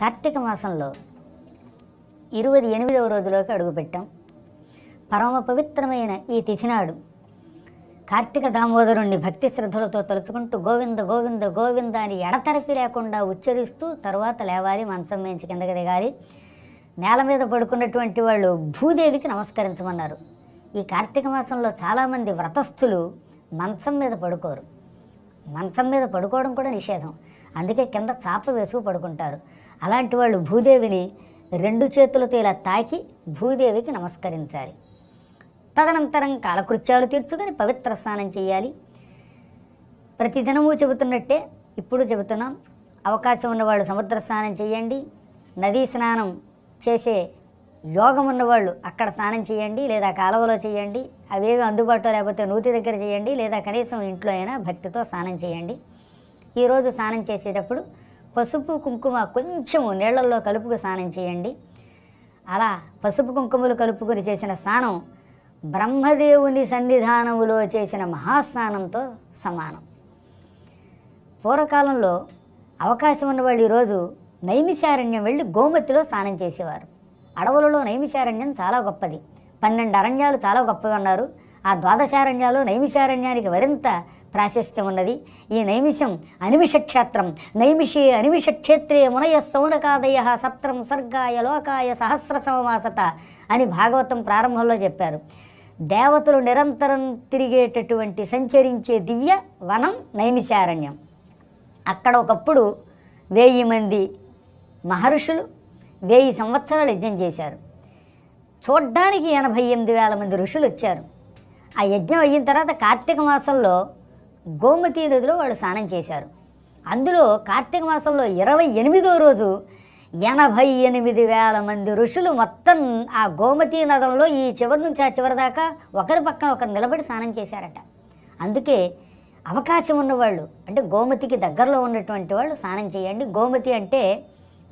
కార్తీక మాసంలో ఇరవై ఎనిమిదవ రోజులోకి అడుగుపెట్టాం. పరమ పవిత్రమైన ఈ తిథినాడు కార్తీక దామోదరుణ్ణి భక్తి శ్రద్ధలతో తలుచుకుంటూ గోవింద గోవింద గోవింద అని ఎడతెరపి లేకుండా ఉచ్చరిస్తూ తరువాత లేవాలి మంచం మేంచి కిందకి దిగాలి. నేల మీద పడుకున్నటువంటి వాళ్ళు భూదేవికి నమస్కరించమన్నారు. ఈ కార్తీక మాసంలో చాలామంది వ్రతస్థులు మంచం మీద పడుకోరు. మంచం మీద పడుకోవడం కూడా నిషేధం. అందుకే కింద చాప వేసుకు పడుకుంటారు. అలాంటి వాళ్ళు భూదేవిని రెండు చేతులతో ఇలా తాకి భూదేవికి నమస్కరించాలి. తదనంతరం కాలకృత్యాలు తీర్చుకొని పవిత్ర స్నానం చేయాలి. ప్రతిదినము చెబుతున్నట్టే ఇప్పుడు చెబుతున్నాం. అవకాశం ఉన్నవాళ్ళు సముద్ర స్నానం చేయండి. నదీ స్నానం చేసే యోగం ఉన్నవాళ్ళు అక్కడ స్నానం చేయండి లేదా కాలువలో చేయండి. అవేవి అందుబాటులో లేకపోతే నూతి దగ్గర చేయండి లేదా కనీసం ఇంట్లో అయినా భక్తితో స్నానం చేయండి. ఈరోజు స్నానం చేసేటప్పుడు పసుపు కుంకుమ కొంచెము నీళ్ళల్లో కలుపుకు స్నానం చేయండి. అలా పసుపు కుంకుమలు కలుపుకొని చేసిన స్నానం బ్రహ్మదేవుని సన్నిధానములో చేసిన మహాస్నానంతో సమానం. పూర్వకాలంలో అవకాశం ఉన్నవాళ్ళు ఈరోజు నైమిశారణ్యం వెళ్ళి గోమతిలో స్నానం చేసేవారు. అడవులలో నైమిశారణ్యం చాలా గొప్పది. పన్నెండు అరణ్యాలు చాలా గొప్పవి అన్నారు. ఆ ద్వాదశారణ్యాలు నైమిశారణ్యానికి మరింత ప్రాశస్త్యం ఉన్నది. ఈ నైమిషం అనిమిషక్షేత్రం. నైమిషి నైమిషే అనిమిష మునయ సౌనకాదయ సప్త్రం సర్గాయ లోకాయ సహస్ర సమమాసత అని భాగవతం ప్రారంభంలో చెప్పారు. దేవతలు నిరంతరం తిరిగేటటువంటి సంచరించే దివ్య వనం నైమిషారణ్యం. అక్కడ ఒకప్పుడు వెయ్యి మంది మహర్షులు వెయ్యి సంవత్సరాలు యజ్ఞం చేశారు. చూడ్డానికి ఎనభై ఎనిమిది వేల మంది ఋషులు వచ్చారు. ఆ యజ్ఞం అయిన తర్వాత కార్తీక మాసంలో గోమతి నదిలో వాళ్ళు స్నానం చేశారు. అందులో కార్తీక మాసంలో ఇరవై ఎనిమిదో రోజు ఎనభై ఎనిమిది వేల మంది ఋషులు మొత్తం ఆ గోమతి నదంలో ఈ చివరి నుంచి ఆ చివరి దాకా ఒకరి పక్కన ఒకరు నిలబడి స్నానం చేశారట. అందుకే అవకాశం ఉన్నవాళ్ళు అంటే గోమతికి దగ్గరలో ఉన్నటువంటి వాళ్ళు స్నానం చేయండి. గోమతి అంటే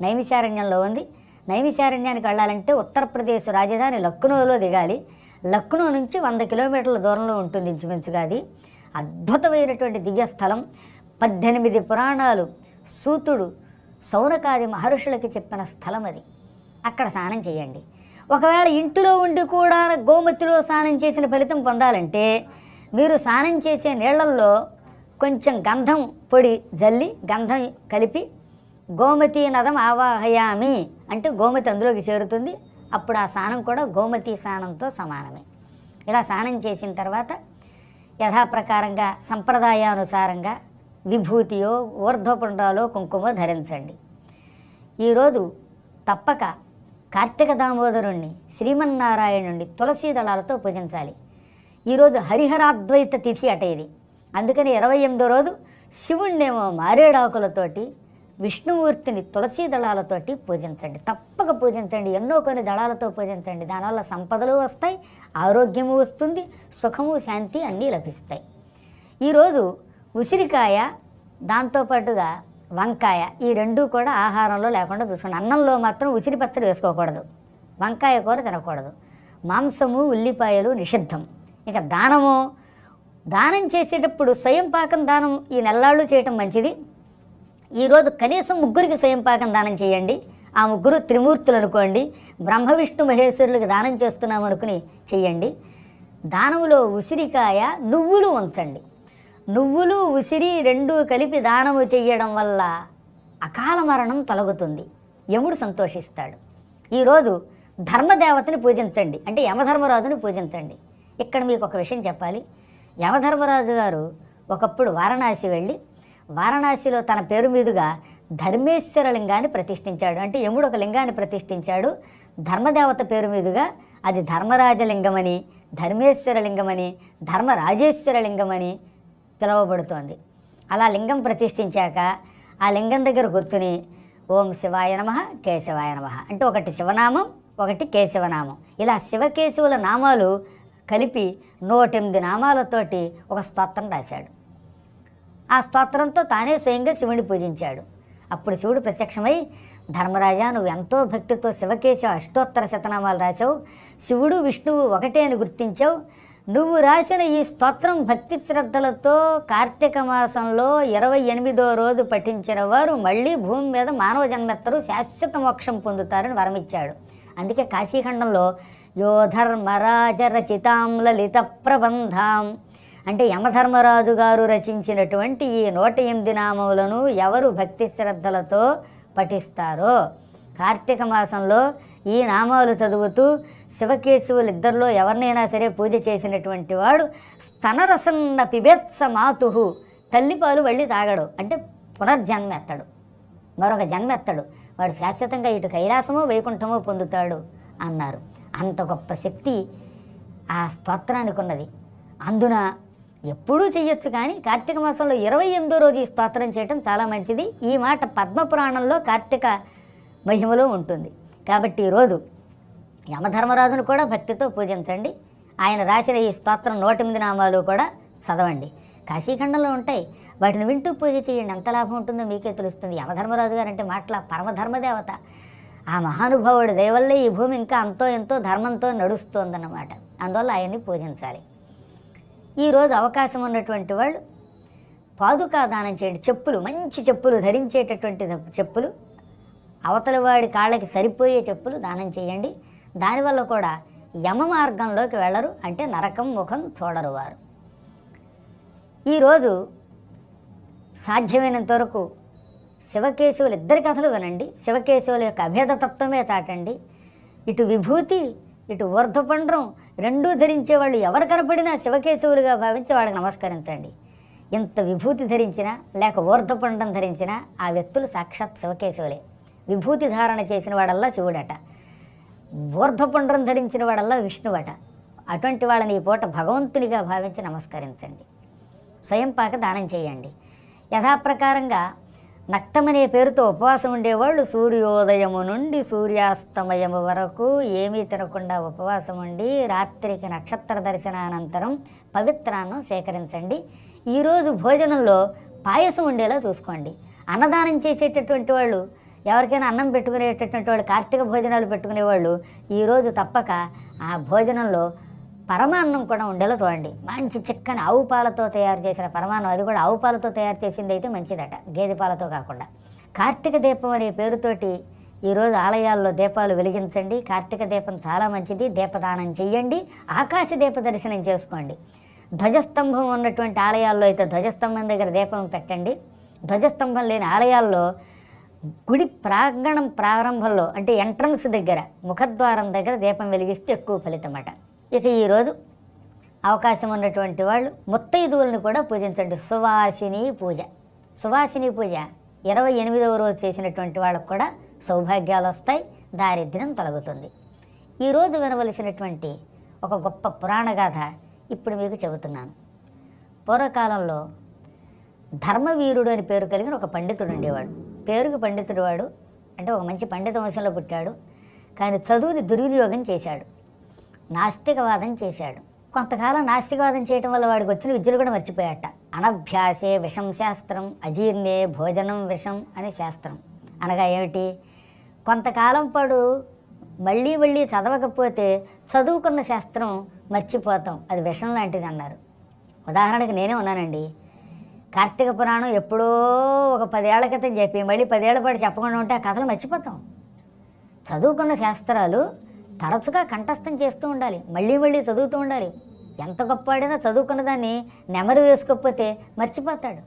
నైమిశారణ్యంలో ఉంది. నైమిశారణ్యానికి వెళ్ళాలంటే ఉత్తరప్రదేశ్ రాజధాని లక్నోలో దిగాలి. లక్నో నుంచి వంద కిలోమీటర్ల దూరంలో ఉంటుంది ఇంచుమించుగా అది. అద్భుతమైనటువంటి దివ్యస్థలం. పద్దెనిమిది పురాణాలు. సూతుడు సౌనకాది మహర్షులకి చెప్పిన స్థలం అది. అక్కడ స్నానం చేయండి. ఒకవేళ ఇంటిలో ఉండి కూడా గోమతిలో స్నానం చేసిన ఫలితం పొందాలంటే మీరు స్నానం చేసే నీళ్ళల్లో కొంచెం గంధం పొడి జల్లి గంధం కలిపి గోమతి నదం ఆవాహయామి అంటే గోమతి అందులోకి చేరుతుంది. అప్పుడు ఆ స్నానం కూడా గోమతి స్నానంతో సమానమే. ఇలా స్నానం చేసిన తర్వాత యథాప్రకారంగా సంప్రదాయానుసారంగా విభూతియో ఊర్ధ్వపుండ్రాలో కుంకుమ ధరించండి. ఈరోజు తప్పక కార్తీక దామోదరుణ్ణి శ్రీమన్నారాయణుణ్ణి తులసీ దళాలతో పూజించాలి. ఈరోజు హరిహరాద్వైత తిథి అట ఇది. అందుకని ఇరవై ఎనిమిదో రోజు శివుణ్ణేమో మారేడాకులతోటి విష్ణుమూర్తిని తులసీ దళాలతోటి పూజించండి. తప్పక పూజించండి. ఎన్నో కొన్ని దళాలతో పూజించండి. దానివల్ల సంపదలు వస్తాయి ఆరోగ్యము వస్తుంది సుఖము శాంతి అన్నీ లభిస్తాయి. ఈరోజు ఉసిరికాయ దాంతోపాటుగా వంకాయ ఈ రెండు కూడా ఆహారంలో లేకుండా చూసుకోండి. అన్నంలో మాత్రం ఉసిరి పచ్చడి వేసుకోకూడదు. వంకాయ కూర తినకూడదు. మాంసము ఉల్లిపాయలు నిషిద్ధం. ఇక దానము దానం చేసేటప్పుడు స్వయం పాకం దానం ఈ నెల్లాళ్ళు చేయటం మంచిది. ఈరోజు కనీసం ముగ్గురికి స్వయం పాకం దానం చేయండి. ఆ ముగ్గురు త్రిమూర్తులు అనుకోండి. బ్రహ్మ విష్ణు మహేశ్వరులకు దానం చేస్తున్నాం అనుకుని చెయ్యండి దానంలో ఉసిరికాయ నువ్వులు ఉంచండి. నువ్వులు ఉసిరి రెండు కలిపి దానము చెయ్యడం వల్ల అకాల మరణం తొలగుతుంది. యముడు సంతోషిస్తాడు. ఈరోజు ధర్మదేవతని పూజించండి. అంటే యమధర్మరాజుని పూజించండి. ఇక్కడ మీకు ఒక విషయం చెప్పాలి. యమధర్మరాజు గారు ఒకప్పుడు వారణాసి వెళ్ళి వారణాసిలో తన పేరు మీదుగా ధర్మేశ్వర లింగాన్ని ప్రతిష్ఠించాడు. అంటే యముడు ఒక లింగాన్ని ప్రతిష్ఠించాడు. ధర్మదేవత పేరు మీదుగా అది ధర్మరాజలింగమని ధర్మేశ్వర లింగమని ధర్మరాజేశ్వర లింగమని పిలువబడుతోంది. అలా లింగం ప్రతిష్ఠించాక ఆ లింగం దగ్గర కూర్చుని ఓం శివాయ నమ కేశవాయ నమ. అంటే ఒకటి శివనామం ఒకటి కేశవనామం. ఇలా శివకేశవుల నామాలు కలిపి నూటెనిమిది నామాలతోటి ఒక స్తోత్రం రాశాడు. ఆ స్తోత్రంతో తానే స్వయంగా శివుని పూజించాడు. అప్పుడు శివుడు ప్రత్యక్షమై ధర్మరాజా నువ్వు ఎంతో భక్తితో శివకేశవ అష్టోత్తర శతనామాలు రాశావు. శివుడు విష్ణువు ఒకటే అని గుర్తించావు. నువ్వు రాసిన ఈ స్తోత్రం భక్తి శ్రద్ధలతో కార్తీక మాసంలో ఇరవై ఎనిమిదో రోజు పఠించిన వారు మళ్ళీ భూమి మీద మానవ జన్మెత్తరు శాశ్వత మోక్షం పొందుతారని వరమిచ్చాడు. అందుకే కాశీఖండంలో యో ధర్మరాజ రచితాం లలిత ప్రబంధాం అంటే యమధర్మరాజు గారు రచించినటువంటి ఈ నూట ఎనిమిది నామములను ఎవరు భక్తి శ్రద్ధలతో పఠిస్తారో? కార్తీక మాసంలో ఈ నామాలు చదువుతూ శివకేశవులు ఇద్దరిలో ఎవరినైనా సరే పూజ చేసినటువంటి వాడు స్తనరసన్న పిబెత్స మాతు తల్లిపాలు వెళ్ళి తాగడు అంటే పునర్జన్మెత్తడు మరొక జన్మెత్తడు. వాడు శాశ్వతంగా ఇటు కైలాసమో వైకుంఠమో పొందుతాడు అన్నారు. అంత గొప్ప శక్తి ఆ స్తోత్రానికి ఉన్నది అందున ఎప్పుడూ చేయొచ్చు కానీ కార్తీక మాసంలో ఇరవై ఎనిమిదో రోజు ఈ స్తోత్రం చేయటం చాలా మంచిది. ఈ మాట పద్మపురాణంలో కార్తీక మహిమలో ఉంటుంది. కాబట్టి ఈరోజు యమధర్మరాజును కూడా భక్తితో పూజించండి. ఆయన రాసిన ఈ స్తోత్రం నూట ఎనిమిది నామాలు కూడా చదవండి. కాశీఖండంలో ఉంటాయి. వాటిని వింటూ పూజ చేయండి. ఎంత లాభం ఉంటుందో మీకే తెలుస్తుంది. యమధర్మరాజు గారు అంటే మాటల పరమధర్మదేవత. ఆ మహానుభావుడి దయవల్లే ఈ భూమి ఇంకా అంతో ఎంతో ధర్మంతో నడుస్తోందన్నమాట. అందువల్ల ఆయన్ని పూజించాలి. ఈరోజు అవకాశం ఉన్నటువంటి వాళ్ళు పాదుకా దానం చేయండి. చెప్పులు మంచి చెప్పులు ధరించేటటువంటి చెప్పులు అవతల వాడి కాళ్ళకి సరిపోయే చెప్పులు దానం చేయండి. దానివల్ల కూడా యమ మార్గంలోకి వెళ్ళరు అంటే నరకం ముఖం చూడరు వారు. ఈరోజు సాధ్యమైనంత వరకు శివకేశవులు ఇద్దరి కథలు వినండి. శివకేశవుల యొక్క అభేదతత్వమే చాటండి. ఇటు విభూతి ఇటు ఊర్ధ్వపండ్రం రెండూ ధరించే వాళ్ళు ఎవరు కనపడినా శివకేశవులుగా భావించి వాళ్ళకి నమస్కరించండి. ఇంత విభూతి ధరించినా లేక ఊర్ధపుండం ధరించినా ఆ వ్యక్తులు సాక్షాత్ శివకేశవులే. విభూతి ధారణ చేసిన వాడల్లా శివుడట. ఊర్ధపుండ్రం ధరించిన వాడల్లా విష్ణువట. అటువంటి వాళ్ళని ఈ పూట భగవంతునిగా భావించి నమస్కరించండి. స్వయం పాక దానం చేయండి. యథాప్రకారంగా నక్తమనే పేరుతో ఉపవాసం ఉండేవాళ్ళు. సూర్యోదయము నుండి సూర్యాస్తమయము వరకు ఏమీ తినకుండా ఉపవాసం ఉండి రాత్రికి నక్షత్ర దర్శనానంతరం పవిత్రాన్నం సేకరించండి. ఈరోజు భోజనంలో పాయసం ఉండేలా చూసుకోండి. అన్నదానం చేసేటటువంటి వాళ్ళు ఎవరికైనా అన్నం పెట్టుకునేటటువంటి వాళ్ళు కార్తీక భోజనాలు పెట్టుకునేవాళ్ళు ఈరోజు తప్పక ఆ భోజనంలో పరమాన్నం కూడా ఉండేలా చూడండి మంచి చిక్కని ఆవు పాలతో తయారు చేసిన పరమాన్నం అది కూడా ఆవు పాలతో తయారు చేసింది అయితే మంచిదట గేదె పాలతో కాకుండా. కార్తీక దీపం అనే పేరుతోటి ఈరోజు ఆలయాల్లో దీపాలు వెలిగించండి. కార్తీక దీపం చాలా మంచిది దీపదానం చెయ్యండి ఆకాశ దీప దర్శనం చేసుకోండి. ధ్వజస్తంభం ఉన్నటువంటి ఆలయాల్లో అయితే ధ్వజస్తంభం దగ్గర దీపం పెట్టండి. ధ్వజస్తంభం లేని ఆలయాల్లో గుడి ప్రాంగణం ప్రారంభంలో అంటే ఎంట్రన్స్ దగ్గర ముఖద్వారం దగ్గర దీపం వెలిగిస్తే ఎక్కువ ఫలితం అట ఇక ఈరోజు అవకాశం ఉన్నటువంటి వాళ్ళు ముత్తైదువులను కూడా పూజించండి. సువాసిని పూజ. సువాసిని పూజ ఇరవై ఎనిమిదవ రోజు చేసినటువంటి వాళ్ళకు కూడా సౌభాగ్యాలు వస్తాయి దారిద్ర్యం తొలగుతుంది. ఈరోజు వినవలసినటువంటి ఒక గొప్ప పురాణ గాథ ఇప్పుడు మీకు చెబుతున్నాను. పూర్వకాలంలో ధర్మవీరుడు అని పేరు కలిగిన ఒక పండితుడు ఉండేవాడు. పేరుకు పండితుడు వాడు అంటే ఒక మంచి పండిత వంశంలో పుట్టాడు. కానీ చదువుని దుర్వినియోగం చేశాడు. నాస్తికవాదం చేశాడు. కొంతకాలం నాస్తికవాదం చేయటం వల్ల వాడికి వచ్చిన విద్యలు కూడా మర్చిపోయాట. అనభ్యాసే విషం శాస్త్రం అజీర్ణే భోజనం విషం అనే శాస్త్రం. అనగా ఏమిటి? కొంతకాలం పాటు మళ్ళీ మళ్ళీ చదవకపోతే చదువుకున్న శాస్త్రం మర్చిపోతాం. అది విషం లాంటిది అన్నారు. ఉదాహరణకి నేనే ఉన్నానండి. కార్తీక పురాణం ఎప్పుడో ఒక పదేళ్ళ క్రితం చెప్పి మళ్ళీ పదేళ్ళ పాటు చెప్పకుండా ఉంటే ఆ కథలు మర్చిపోతాం. చదువుకున్న శాస్త్రాలు తరచుగా కంఠస్థం చేస్తూ ఉండాలి మళ్ళీ మళ్ళీ చదువుతూ ఉండాలి. ఎంత గొప్పవాడైనా చదువుకున్న దాన్ని నెమరు వేసుకోకపోతే మర్చిపోతాడు.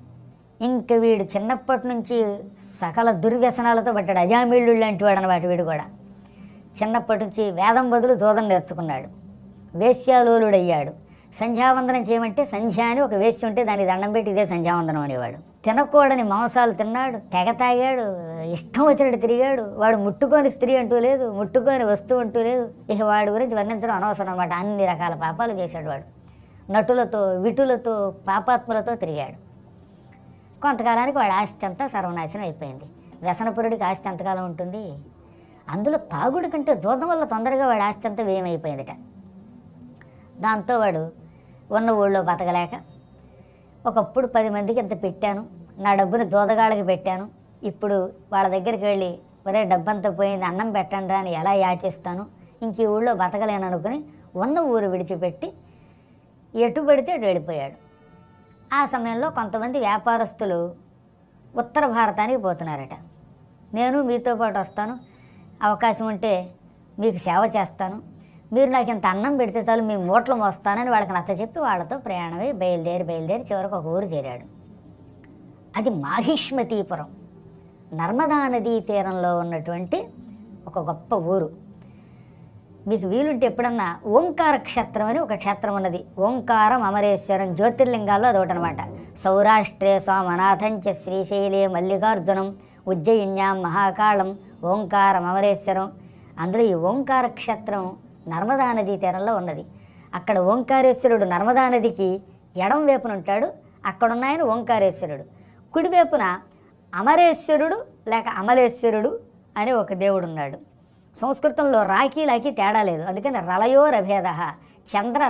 ఇంక వీడు చిన్నప్పటి నుంచి సకల దుర్వ్యసనాలతో పట్టాడు అజామీళ్ళు లాంటి వాడు అనమాట వీడు కూడా. చిన్నప్పటి నుంచి వేదం బదులు జోదం నేర్చుకున్నాడు. వేశ్యాలోలుడయ్యాడు. సంధ్యావందనం చేయమంటే సంధ్య అని ఒక వేశ్య ఉంటే దానికి దండం పెట్టి ఇదే సంధ్యావందనం అనేవాడు. తినకూడని మాంసాలు తిన్నాడు తెగ తాగాడు ఇష్టం వచ్చినట్టు తిరిగాడు. వాడు ముట్టుకొని స్త్రీ అంటూ లేదు ముట్టుకొని వస్తువు అంటూ లేదు. ఇక వాడి గురించి వర్ణించడం అనవసరం అనమాట అన్ని రకాల పాపాలు చేశాడు వాడు. నటులతో విటులతో పాపాత్ములతో తిరిగాడు. కొంతకాలానికి వాడి ఆస్తి అంతా సర్వనాశనం అయిపోయింది. వ్యసనపురుడికి ఆస్తి ఎంతకాలం ఉంటుంది? అందులో తాగుడు కంటే జోదం వల్ల తొందరగా వాడి ఆస్తి అంతా వ్యయమైపోయిందిట దాంతో వాడు ఉన్న ఊళ్ళో బతకలేక ఒకప్పుడు పది మందికి ఇంత పెట్టాను? నా డబ్బుని జోదగాళ్ళకి పెట్టాను. ఇప్పుడు వాళ్ళ దగ్గరికి వెళ్ళి ఒరే డబ్బంతా పోయింది అన్నం పెట్టండి అని ఎలా యాచిస్తాను? ఇంక ఈ ఊళ్ళో బతకలేను అనుకుని ఉన్న ఊరు విడిచిపెట్టి ఎటు పడితే అటు వెళ్ళిపోయాడు. ఆ సమయంలో కొంతమంది వ్యాపారస్తులు ఉత్తర భారతానికి పోతున్నారట. నేను మీతో పాటు వస్తాను. అవకాశం ఉంటే మీకు సేవ చేస్తాను. మీరు నాకు ఇంత అన్నం పెడితే చాలు మీ మూటలు మోస్తానని వాళ్ళకి నచ్చ చెప్పి వాళ్ళతో ప్రయాణమై బయలుదేరి బయలుదేరి చివరికి ఒక ఊరు చేరాడు. అది మాహిష్మతీపురం. నర్మదా నదీ తీరంలో ఉన్నటువంటి ఒక గొప్ప ఊరు. మీకు వీలుంటే ఎప్పుడన్నా ఓంకార క్షేత్రం అని ఒక క్షేత్రం ఉన్నది. ఓంకారం అమరేశ్వరం జ్యోతిర్లింగాల్లో అదొకటి అనమాట సౌరాష్ట్రే సోమనాథంచ శ్రీశైలే మల్లికార్జునం ఉజ్జయిన్యాం మహాకాళం ఓంకారం అమరేశ్వరం. అందులో ఈ ఓంకార క్షేత్రం నర్మదా నదీ తీరంలో ఉన్నది. అక్కడ ఓంకారేశ్వరుడు నర్మదా నదికి ఎడం వైపున ఉంటాడు. అక్కడ ఉన్నాయన ఓంకారేశ్వరుడు. కుడివైపున అమరేశ్వరుడు లేక అమలేశ్వరుడు అని ఒక దేవుడు ఉన్నాడు సంస్కృతంలో రాఖీ లాకి తేడా లేదు. అందుకని రలయో రభేద చంద్ర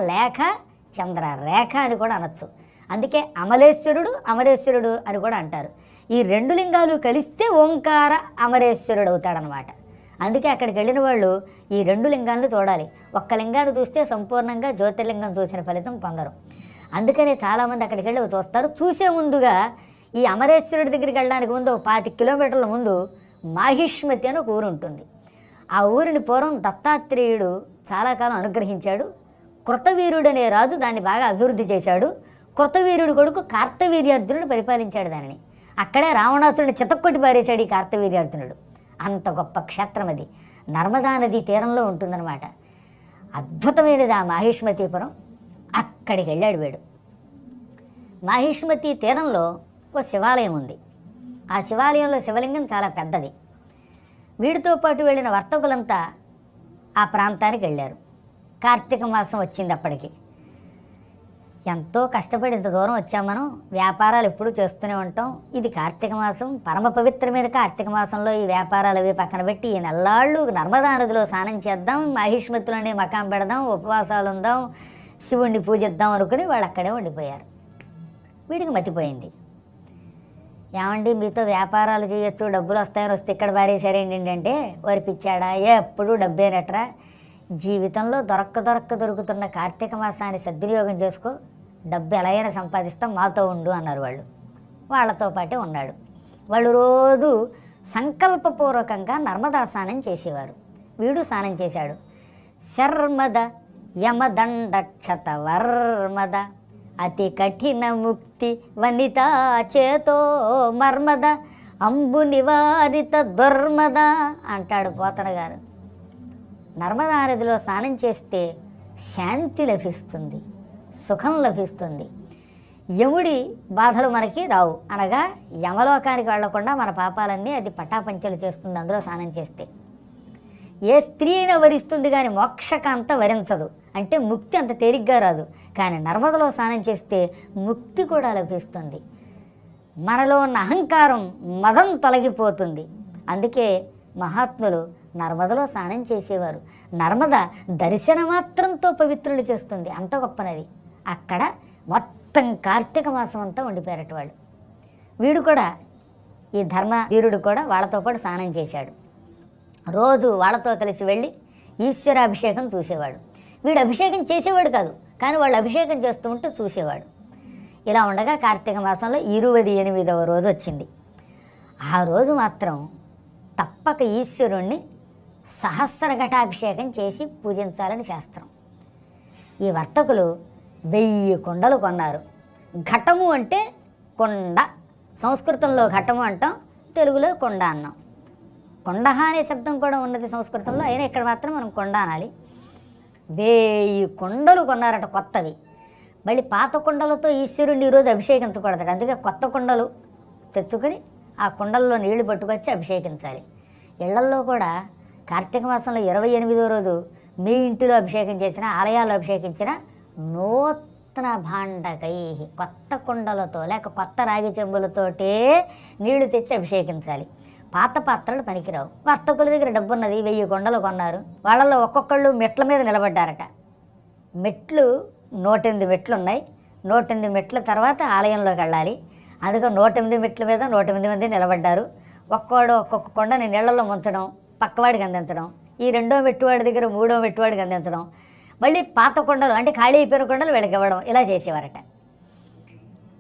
రేఖ అని కూడా అనొచ్చు. అందుకే అమలేశ్వరుడు అమరేశ్వరుడు అని కూడా అంటారు. ఈ రెండు లింగాలు కలిస్తే ఓంకార అమరేశ్వరుడు అవుతాడనమాట అందుకే అక్కడికి వెళ్ళిన వాళ్ళు ఈ రెండు లింగాలను చూడాలి. ఒక్క లింగాన్ని చూస్తే సంపూర్ణంగా జ్యోతిర్లింగం చూసిన ఫలితం పొందరు. అందుకనే చాలామంది అక్కడికి వెళ్ళి చూస్తారు. చూసే ముందుగా ఈ అమరేశ్వరుడి దగ్గరికి వెళ్ళడానికి ముందు ఒక పాతి కిలోమీటర్ల ముందు మాహిష్మతి అని ఒక ఊరు ఉంటుంది. ఆ ఊరిని పూర్వం దత్తాత్రేయుడు చాలా కాలం అనుగ్రహించాడు. కృతవీరుడు అనే రాజు దాన్ని బాగా అభివృద్ధి చేశాడు. కృతవీరుడు కొడుకు కార్తవీర్యార్జునుడు పరిపాలించాడు దానిని. అక్కడే రావణాసురుడిని చితక్కొట్టి పారేశాడు ఈ కార్తవీర్యార్జునుడు. అంత గొప్ప క్షేత్రం అది. నర్మదా నది తీరంలో ఉంటుందన్నమాట. అద్భుతమైనది ఆ మాహిష్మతీపురం. అక్కడికి వెళ్ళాడు వీడు. మాహిష్మతి తీరంలో ఓ శివాలయం ఉంది. ఆ శివాలయంలో శివలింగం చాలా పెద్దది. వీడితో పాటు వెళ్ళిన వర్తకులంతా ఆ ప్రాంతానికి వెళ్ళారు. కార్తీక మాసం వచ్చింది అప్పటికి. ఎంతో కష్టపడి ఇంత దూరం వచ్చాం మనం. వ్యాపారాలు ఎప్పుడూ చేస్తూనే ఉంటాం. ఇది కార్తీక మాసం. పరమ పవిత్రమైన కార్తీక మాసంలో ఈ వ్యాపారాలు అవి పక్కన పెట్టి ఈ నెల్లాళ్ళు నర్మదా నదిలో స్నానం చేద్దాం. మహిష్మతులనే మకాం పెడదాం. ఉపవాసాలు ఉందాం. శివుణ్ణి పూజిద్దాం అనుకుని వాళ్ళు అక్కడే ఉండిపోయారు. వీడికి మతిపోయింది. ఏమండి మీతో వ్యాపారాలు చేయొచ్చు డబ్బులు వస్తాయని వస్తే ఇక్కడ పారేశారేంటి ఏంటంటే వారి పిచ్చాడా? ఎప్పుడు డబ్బేనట్రా. జీవితంలో దొరక్క దొరక్క దొరుకుతున్న కార్తీక మాసాన్ని సద్వినియోగం చేసుకో. డబ్బు ఎలాగైనా సంపాదిస్తాం మాతో ఉండు అన్నారు వాళ్ళు. వాళ్ళతో పాటే ఉన్నాడు. వాళ్ళు రోజు సంకల్పపూర్వకంగా నర్మదా స్నానం చేసేవారు. వీడు స్నానం చేశాడు. శర్మద యమదండక్షత వర్మద అతి కఠిన ముక్తి వనిత చేతో మర్మద అంబు నివారిత దుర్మద అంటాడు పోతన గారు. నర్మదా నదిలో స్నానం చేస్తే శాంతి లభిస్తుంది. సుఖం లభిస్తుంది. యముడి బాధలు మనకి రావు. అనగా యమలోకానికి వెళ్ళకుండా మన పాపాలన్నీ అది పటాపంచలు చేస్తుంది అందులో స్నానం చేస్తే. ఏ స్త్రీ అయినా వరిస్తుంది కానీ మోక్షకాంత వరించదు. అంటే ముక్తి అంత తేలిగ్గా రాదు. కానీ నర్మదలో స్నానం చేస్తే ముక్తి కూడా లభిస్తుంది. మనలో ఉన్న అహంకారం మదం తొలగిపోతుంది. అందుకే మహాత్ములు నర్మదలో స్నానం చేసేవారు. నర్మద దర్శన మాత్రంతో పవిత్రులు చేస్తుంది. అంత గొప్ప నది అక్కడ మొత్తం కార్తీక మాసం అంతా ఉండిపోయారట వాళ్ళు. వీడు కూడా ఈ ధర్మ వీరుడు కూడా వాళ్ళతో పాటు స్నానం చేశాడు. రోజు వాళ్ళతో కలిసి వెళ్ళి ఈశ్వరాభిషేకం చూసేవాడు. వీడు అభిషేకం చేసేవాడు కాదు కానీ వాళ్ళు అభిషేకం చేస్తూ ఉంటే చూసేవాడు. ఇలా ఉండగా కార్తీక మాసంలో ఇరవై ఎనిమిదవ రోజు వచ్చింది. ఆ రోజు మాత్రం తప్పక ఈశ్వరుణ్ణి సహస్ర ఘటాభిషేకం చేసి పూజించాలని శాస్త్రం. ఈ వర్తకులు వెయ్యి కుండలు కొన్నారు. ఘటము అంటే కొండ. సంస్కృతంలో ఘటము అంటాం తెలుగులో కొండ అన్నాం. కొండ అనే శబ్దం కూడా ఉన్నది సంస్కృతంలో అయినా ఇక్కడ మాత్రం మనం కొండ అనాలి. వెయ్యి కుండలు కొన్నారట కొత్తవి. మళ్ళీ పాత కుండలతో ఈశ్వరుడిని ఈరోజు అభిషేకించకూడదు అందుకే కొత్త కుండలు తెచ్చుకొని ఆ కుండల్లో నీళ్ళు పట్టుకొచ్చి అభిషేకించాలి. ఇళ్ళల్లో కూడా కార్తీక మాసంలో ఇరవై ఎనిమిదో రోజు మీ ఇంటిలో అభిషేకం చేసిన ఆలయాల్లో అభిషేకించిన నూతన భాండకై కొత్త కుండలతో లేక కొత్త రాగి చెంబులతోటే నీళ్ళు తెచ్చి అభిషేకించాలి. పాత పాత్రలు పనికిరావు. వర్తకుల దగ్గర డబ్బు ఉన్నది వెయ్యి కొండలు కొన్నారు. వాళ్ళలో ఒక్కొక్కళ్ళు మెట్ల మీద నిలబడ్డారట. మెట్లు నూటెనిమిది మెట్లు ఉన్నాయి నూటెనిమిది మెట్ల తర్వాత ఆలయంలోకి వెళ్ళాలి. అందుకని నూటెనిమిది మెట్ల మీద నూటెనిమిది మంది నిలబడ్డారు. ఒక్కోడు ఒక్కొక్క కొండని నీళ్ళలో ముంచడం పక్కవాడికి అందించడం ఈ రెండో మెట్టువాడి దగ్గర మూడో మెట్టువాడికి అందించడం మళ్ళీ పాత కొండలు అంటే ఖాళీ అయిపోయిన కొండలు వీళ్ళకి ఇవ్వడం ఇలా చేసేవారట.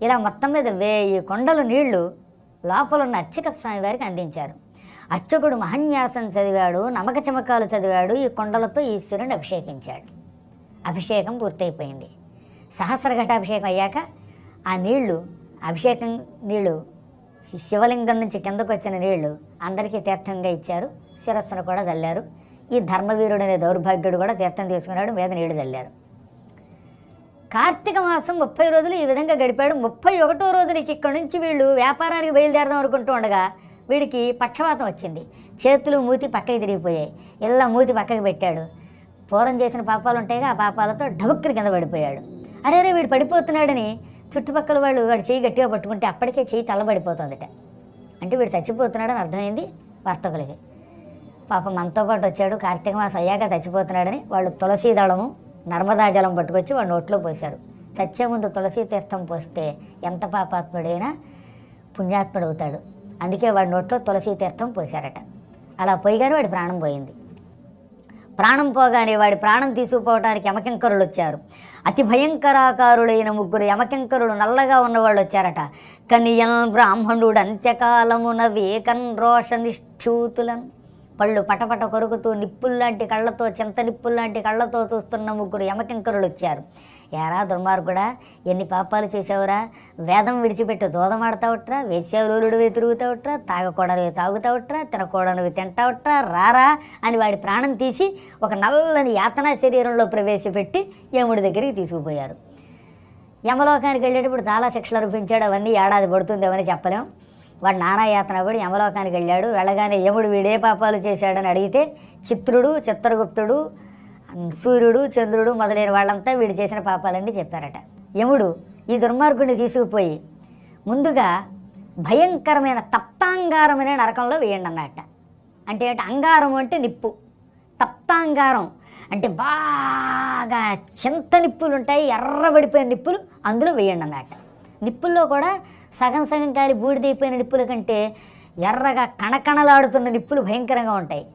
ఇలా మొత్తం మీద వేయి కొండలు నీళ్ళు లోపల ఉన్న అర్చక స్వామి వారికి అందించారు. అర్చకుడు మహన్యాసం చదివాడు నమక చమకాలు చదివాడు ఈ కొండలతో ఈశ్వరుని అభిషేకించాడు. అభిషేకం పూర్తయిపోయింది. సహస్ర అభిషేకం అయ్యాక ఆ నీళ్ళు అభిషేకం నీళ్ళు శివలింగం నుంచి కిందకు వచ్చిన నీళ్ళు అందరికీ తీర్థంగా ఇచ్చారు. శిరస్సును కూడా చల్లారు ఈ ధర్మవీరుడు అనే దౌర్భాగ్యుడు కూడా తీర్థం తీసుకున్నాడు మీద నీడు చల్లారు. కార్తీక మాసం ముప్పై రోజులు ఈ విధంగా గడిపాడు. ముప్పై ఒకటో రోజులకి ఇక్కడి నుంచి వీళ్ళు వ్యాపారానికి బయలుదేరదాం అనుకుంటూ ఉండగా వీడికి పక్షవాతం వచ్చింది. చేతులు మూతి పక్కకి తిరిగిపోయాయి. ఇలా మూతి పక్కకి పెట్టాడు. పూర్వం చేసిన పాపాలు ఉంటాయిగా ఆ పాపాలతో డబుక్కుని కింద పడిపోయాడు. అరే అరే వీడు పడిపోతున్నాడని చుట్టుపక్కల వాళ్ళు వాడు చేయి గట్టిగా పట్టుకుంటే అప్పటికే చేయి చల్లబడిపోతుందట అంటే వీడు చచ్చిపోతున్నాడని అర్థమైంది వర్తకులకి పాపం మనతో పాటు వచ్చాడు. కార్తీక మాసం అయ్యాక చచ్చిపోతున్నాడని వాళ్ళు తులసీ దళము నర్మదా జలం పట్టుకొచ్చి వాడు నోట్లో పోశారు. చచ్చే ముందు తులసీ తీర్థం పోస్తే ఎంత పాపాత్ముడైనా పుణ్యాత్ముడు అవుతాడు అందుకే వాడి నోట్లో తులసీ తీర్థం పోశారట. అలా పోయిగానే వాడి ప్రాణం పోయింది. ప్రాణం పోగానే వాడి ప్రాణం తీసుకుపోవడానికి యమకింకరులు వచ్చారు. అతి భయంకరాకారులైన ముగ్గురు యమకింకరులు నల్లగా ఉన్నవాళ్ళు వచ్చారట. కనియల్ బ్రాహ్మణుడు అంత్యకాలమున వేకన్ రోషనిష్ఠ్యూతులను పళ్ళు పటపట కొరుకుతూ నిప్పుల్లాంటి కళ్ళతో చింత నిప్పుల్లాంటి కళ్ళతో చూస్తున్న ముగ్గురు యమకింకరులు వచ్చారు. ఏరా దుర్మార్గుడా ఎన్ని పాపాలు చేసావురా వేదం విడిచిపెట్టి జోదమాడతావుట్రా వేశ్యావులుడివి తిరుగుతావుట్రా? తాగకూడనివి తాగుతావుట్రా? తినకూడనివి తింటావుట్రా? రారా? అని వాడి ప్రాణం తీసి ఒక నల్లని యాతనా శరీరంలో ప్రవేశపెట్టి యముడి దగ్గరికి తీసుకుపోయారు. యమలోకానికి వెళ్ళేటప్పుడు చాలా శిక్షలు అనిపించాడు అవన్నీ ఏడాది పడుతుంది చెప్పలేం. వాడు నానాయాతన పడి యమలోకానికి వెళ్ళాడు. వెళ్ళగానే యముడు వీడే పాపాలు చేశాడని అడిగితే చిత్రుడు చిత్రగుప్తుడు సూర్యుడు చంద్రుడు మొదలైన వాళ్ళంతా వీడు చేసిన పాపాలన్నీ చెప్పారట. యముడు ఈ దుర్మార్గుడిని తీసుకుపోయి ముందుగా భయంకరమైన తప్తాంగారమైన నరకంలో వేయండి అన్నట్ట అంటే అంగారం అంటే నిప్పు. తప్తాంగారం అంటే బాగా చింత నిప్పులు ఉంటాయి ఎర్రబడిపోయిన నిప్పులు అందులో వేయండి అన్నట్ట నిప్పుల్లో కూడా సగం సగం కాలి బూడిదైపోయిన నిప్పుల కంటే ఎర్రగా కణకణలాడుతున్న నిప్పులు భయంకరంగా ఉంటాయి.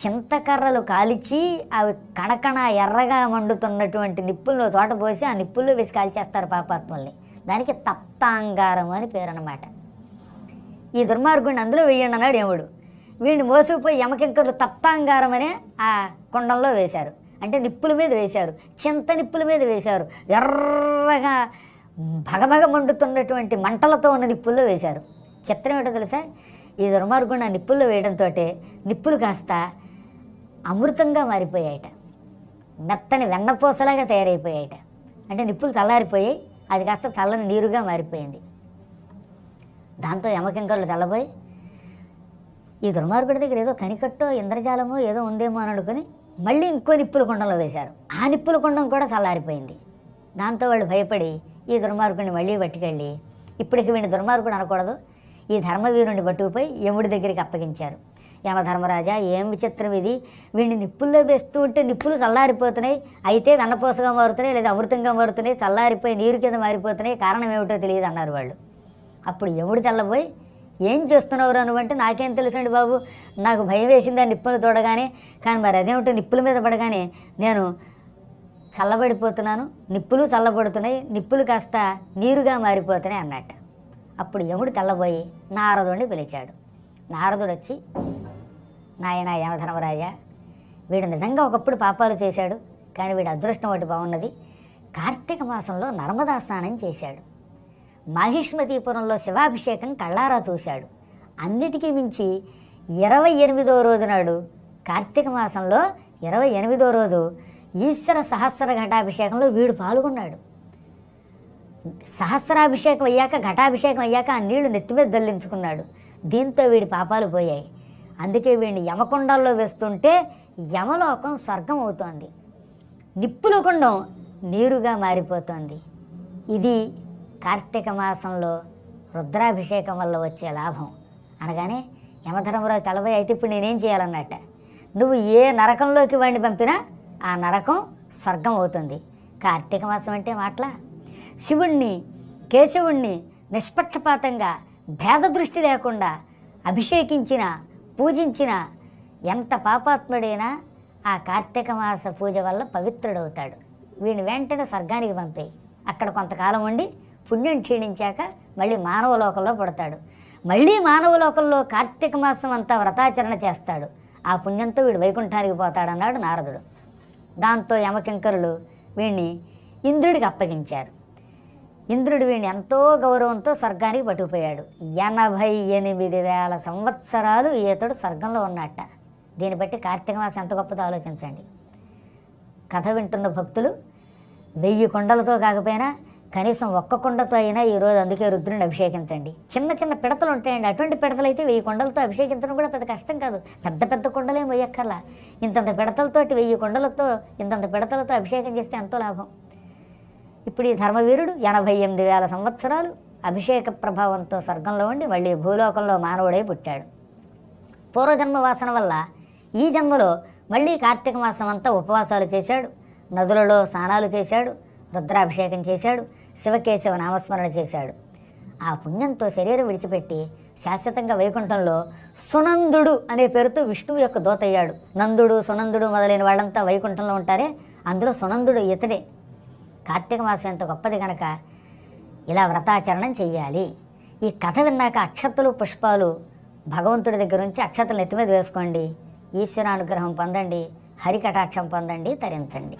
చింతకర్రలు కాల్చి అవి కణకణ ఎర్రగా మండుతున్నటువంటి నిప్పులను తోట పోసి ఆ నిప్పుల్లో వేసి కాల్చేస్తారు పాపాత్మల్ని. దానికి తప్తాంగారం అని పేరు అన్నమాట ఈ దుర్మార్గుడిని అందులో వేయండి అన్నాడు యముడు. వీడిని మోసుకుపోయి యమకింకర్లు తప్తాంగారం అనే ఆ కుండంలో వేశారు. అంటే నిప్పుల మీద వేశారు. చింత నిప్పుల మీద వేశారు. ఎర్రగా భగభగ మండుతున్నటువంటి మంటలతో ఉన్న నిప్పుల్లో వేశారు. చిత్రం ఏంటో తెలుసా? ఈ దుర్మార్గుడు ఆ నిప్పుల్లో వేయడంతో నిప్పులు కాస్త అమృతంగా మారిపోయాయట. మెత్తని వెన్నపూసలాగా తయారైపోయాయట. అంటే నిప్పులు చల్లారిపోయాయి అది కాస్త చల్లని నీరుగా మారిపోయింది. దాంతో యమకింకర్లు తెల్లబోయి ఈ దుర్మార్గుడి దగ్గర ఏదో కనికట్టో ఇంద్రజాలమో ఏదో ఉందేమో అని అనుకుని మళ్ళీ ఇంకో నిప్పుల కుండంలో వేశారు. ఆ నిప్పుల కుండం కూడా చల్లారిపోయింది. దాంతో వాళ్ళు భయపడి ఈ దుర్మార్గుడిని మళ్ళీ పట్టుకెళ్ళి ఇప్పటికి వీడిని దుర్మార్గుడు అనకూడదు. ఈ ధర్మవీరుని పట్టుకుపోయి యముడి దగ్గరికి అప్పగించారు. యమధర్మరాజా ఏం విచిత్రం ఇది? వీడిని నిప్పుల్లో వేస్తూ ఉంటే నిప్పులు చల్లారిపోతున్నాయి. అయితే వెన్నపూసగా మారుతున్నాయి లేదా అమృతంగా మారుతున్నాయి. చల్లారిపోయి నీరు కింద మారిపోతున్నాయి. కారణం ఏమిటో తెలియదు అన్నారు వాళ్ళు. అప్పుడు యముడు తెల్లబోయి ఏం చేస్తున్నావు అనువంటే నాకేం తెలుసండి బాబు? నాకు భయం వేసింది ఆ నిప్పులు తోడగానే కానీ మరి అదేమిటో నిప్పుల మీద పడగానే నేను చల్లబడిపోతున్నాను నిప్పులు చల్లబడుతున్నాయి నిప్పులు కాస్త నీరుగా మారిపోతున్నాయి అన్నట్ట. అప్పుడు యముడు తెల్లబోయి నారదుడిని పిలిచాడు. నారదుడు వచ్చి నాయన యమధర్మరాజ వీడు నిజంగా ఒకప్పుడు పాపాలు చేశాడు కానీ వీడు అదృష్టం ఒకటి బాగున్నది. కార్తీక మాసంలో నర్మదా స్నానం చేశాడు. మహిష్మతీపురంలో శివాభిషేకం కళ్ళారా చూశాడు. అన్నిటికీ మించి ఇరవై ఎనిమిదో రోజు నాడు కార్తీక మాసంలో ఇరవై ఎనిమిదో రోజు ఈశ్వర సహస్ర ఘటాభిషేకంలో వీడు పాల్గొన్నాడు. సహస్రాభిషేకం అయ్యాక ఘటాభిషేకం అయ్యాక ఆ నీళ్ళు నెత్తి మీద దల్లించుకున్నాడు దీంతో వీడి పాపాలు పోయాయి. అందుకే వీడిని యమకొండాల్లో వేస్తుంటే యమలోకం స్వర్గం అవుతోంది. నిప్పుల కుండం నీరుగా మారిపోతోంది. ఇది కార్తీక మాసంలో రుద్రాభిషేకం వల్ల వచ్చే లాభం. అనగానే యమధర్మరావు తలపై అయితే ఇప్పుడు నేనేం చేయాలన్నట్ట. నువ్వు ఏ నరకంలోకి వాడిని పంపినా ఆ నరకం స్వర్గం అవుతుంది. కార్తీక మాసం అంటే మాటల? శివుణ్ణి కేశవుణ్ణి నిష్పక్షపాతంగా భేద దృష్టి లేకుండా అభిషేకించిన పూజించిన ఎంత పాపాత్ముడైనా ఆ కార్తీక మాస పూజ వల్ల పవిత్రుడవుతాడు. వీడిని వెంటనే స్వర్గానికి పంపేయి. అక్కడ కొంతకాలం ఉండి పుణ్యం క్షీణించాక మళ్ళీ మానవ లోకంలో పుడతాడు. మళ్ళీ మానవ లోకంలో కార్తీక మాసం అంతా వ్రతాచరణ చేస్తాడు. ఆ పుణ్యంతో వీడు వైకుంఠానికి పోతాడన్నాడు నారదుడు. దాంతో యమకింకరులు వీణ్ణి ఇంద్రుడికి అప్పగించారు. ఇంద్రుడు వీణ్ణి ఎంతో గౌరవంతో స్వర్గానికి పట్టుకుపోయాడు. ఎనభై ఎనిమిది వేల సంవత్సరాలు ఈతడు స్వర్గంలో ఉన్నట్ట. దీన్ని బట్టి కార్తీక మాసం ఎంత గొప్పదో ఆలోచించండి. కథ వింటున్న భక్తులు వెయ్యి కొండలతో కాకపోయినా కనీసం ఒక్క కుండతో అయినా ఈరోజు అందుకే రుద్రుని అభిషేకించండి. చిన్న చిన్న పిడతలు ఉంటాయండి. అటువంటి పిడతలు అయితే వెయ్యి కొండలతో అభిషేకించడం కూడా పెద్ద కష్టం కాదు. పెద్ద పెద్ద కుండలేం వేయక్కర్లా ఇంతంత పిడతలతోటి వెయ్యి కొండలతో ఇంతంత పిడతలతో అభిషేకం చేస్తే ఎంతో లాభం. ఇప్పుడు ఈ ధర్మవీరుడు ఎనభై ఎనిమిది వేల సంవత్సరాలు అభిషేక ప్రభావంతో స్వర్గంలో ఉండి మళ్ళీ భూలోకంలో మానవుడై పుట్టాడు. పూర్వజన్మ వాసన వల్ల ఈ జన్మలో మళ్ళీ కార్తీక మాసం అంతా ఉపవాసాలు చేశాడు. నదులలో స్నానాలు చేశాడు. రుద్రాభిషేకం చేశాడు. శివకేశవ నామస్మరణ చేశాడు. ఆ పుణ్యంతో శరీరం విడిచిపెట్టి శాశ్వతంగా వైకుంఠంలో సునందుడు అనే పేరుతో విష్ణువు యొక్క దోతయ్యాడు నందుడు సునందుడు మొదలైన వాళ్ళంతా వైకుంఠంలో ఉంటారే అందులో సునందుడు ఇతడే. కార్తీక మాసం ఎంత గొప్పది కనుక ఇలా వ్రతాచరణం చెయ్యాలి. ఈ కథ విన్నాక అక్షతలు పుష్పాలు భగవంతుడి దగ్గర నుంచి అక్షతలు నెత్తి మీద వేసుకోండి. ఈశ్వరానుగ్రహం పొందండి హరికటాక్షం పొందండి తరించండి.